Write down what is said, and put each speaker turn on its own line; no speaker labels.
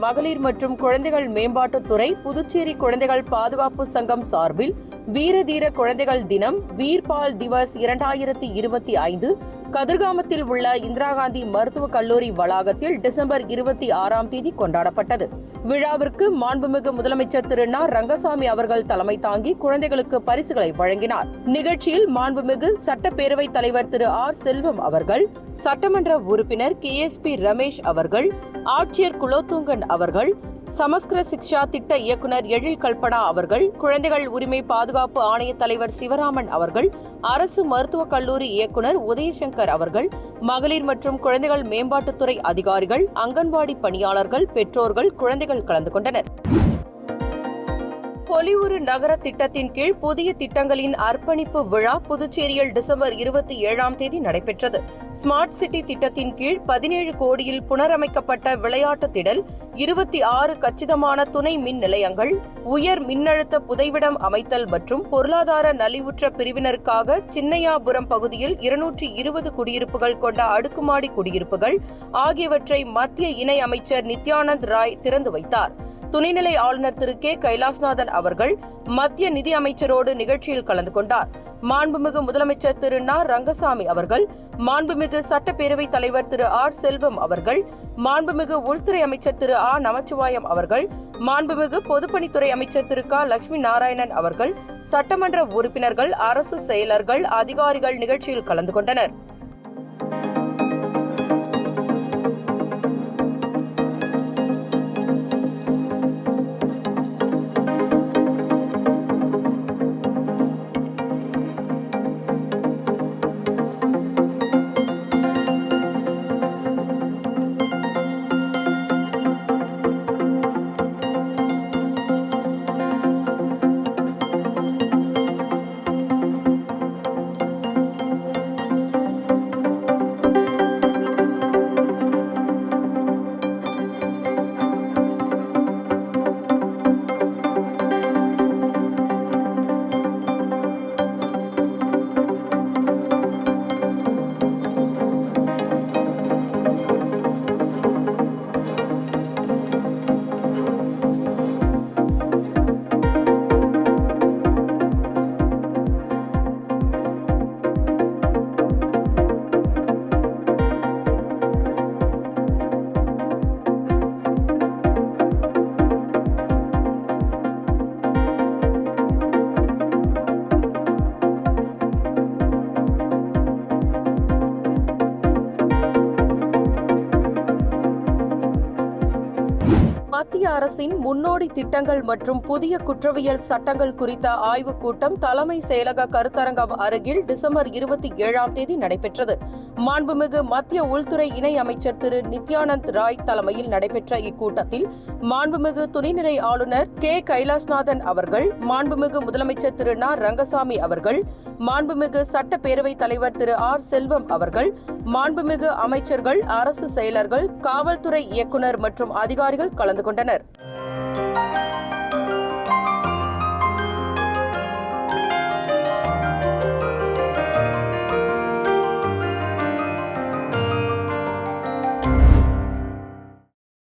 மகளிர் மற்றும் குழந்தைகள் மேம்பாட்டுத்துறை புதுச்சேரி குழந்தைகள் பாதுகாப்பு சங்கம் சார்பில் வீர தீர குழந்தைகள் தினம் வீர்பால் திவஸ் இரண்டாயிரத்தி இருபத்தி ஐந்து கதிர்காமத்தில் உள்ள இந்திரா காந்தி மருத்துவக் கல்லூரி வளாகத்தில் டிசம்பர் இருபத்தி ஆறாம் தேதி கொண்டாடப்பட்டது. விழாவிற்கு மாண்புமிகு முதலமைச்சர் திரு நா. ரங்கசாமி அவர்கள் தலைமை தாங்கி குழந்தைகளுக்கு பரிசுகளை வழங்கினார். நிகழ்ச்சியில் மாண்புமிகு சட்டப்பேரவைத் தலைவர் திரு ஆர். செல்வம் அவர்கள் சட்டமன்ற உறுப்பினர் கே. எஸ். பி. ரமேஷ் அவர்கள் ஆட்சியர் குலோத்துங்கன் அவர்கள் சமஸ்கிருத சிக்ஷா திட்ட இயக்குனர் எழில் கல்பனா அவர்கள் குழந்தைகள் உரிமை பாதுகாப்பு ஆணைய தலைவர் சிவராமன் அவர்கள் அரசு மருத்துவக் கல்லூரி இயக்குனர் உதயசங்கர் அவர்கள் மகளிர் மற்றும் குழந்தைகள் மேம்பாட்டுத்துறை அதிகாரிகள் அங்கன்வாடி பணியாளர்கள் பெற்றோர்கள் குழந்தைகள் கலந்து கொண்டனர். பொலிவுறு நகர திட்டத்தின் கீழ் புதிய திட்டங்களின் அர்ப்பணிப்பு விழா புதுச்சேரியில் டிசம்பர் இருபத்தி ஏழாம் தேதி நடைபெற்றது. ஸ்மார்ட் சிட்டி திட்டத்தின் கீழ் பதினேழு கோடியில் புனரமைக்கப்பட்ட விளையாட்டு திடல் இருபத்தி ஆறு கச்சிதமான துணை மின் நிலையங்கள் உயர் மின்னழுத்த புதைவிடம் அமைத்தல் மற்றும் பொருளாதார நலிவுற்ற பிரிவினருக்காக சின்னையாபுரம் பகுதியில் இருநூற்றி இருபது குடியிருப்புகள் கொண்ட அடுக்குமாடி குடியிருப்புகள் ஆகியவற்றை மத்திய இணை அமைச்சர் நித்யானந்த் ராய் திறந்து வைத்தார். துணைநிலை ஆளுநர் திரு கே. கைலாஷ்நாதன் அவர்கள் மத்திய நிதி அமைச்சரோடு நிகழ்ச்சியில் கலந்து கொண்டார். மாண்புமிகு முதலமைச்சர் திரு நா. ரங்கசாமி அவர்கள் மாண்புமிகு சட்டப்பேரவைத் தலைவர் திரு ஆர். செல்வம் அவர்கள் மாண்புமிகு உள்துறை அமைச்சர் திரு ஆ. நமச்சிவாயம் அவர்கள் மாண்புமிகு பொதுப்பணித்துறை அமைச்சர் திரு க. லட்சுமி நாராயணன் அவர்கள் சட்டமன்ற உறுப்பினர்கள் அரசு செயலர்கள் அதிகாரிகள் நிகழ்ச்சியில் கலந்து கொண்டனர். அரசின் முன்னோடி திட்டங்கள் மற்றும் புதிய குற்றவியல் சட்டங்கள் குறித்த ஆய்வுக் கூட்டம் தலைமை செயலக கருத்தரங்கம் அருகில் டிசம்பர் இருபத்தி ஏழாம் தேதி நடைபெற்றது. மாண்புமிகு மத்திய உள்துறை இணை அமைச்சர் திரு நித்யானந்த் ராய் தலைமையில் நடைபெற்ற இக்கூட்டத்தில் மாண்புமிகு துணைநிலை ஆளுநர் கே. கைலாஷ்நாதன் அவர்கள் மாண்புமிகு முதலமைச்சர் திரு நா. ரங்கசாமி அவர்கள் மாண்புமிகு சட்டப்பேரவைத் தலைவர் திரு ஆர். செல்வம் அவர்கள் மாண்புமிகு அமைச்சர்கள் அரசு செயலர்கள் காவல்துறை இயக்குநர் மற்றும் அதிகாரிகள் கலந்து கொண்டனர். Música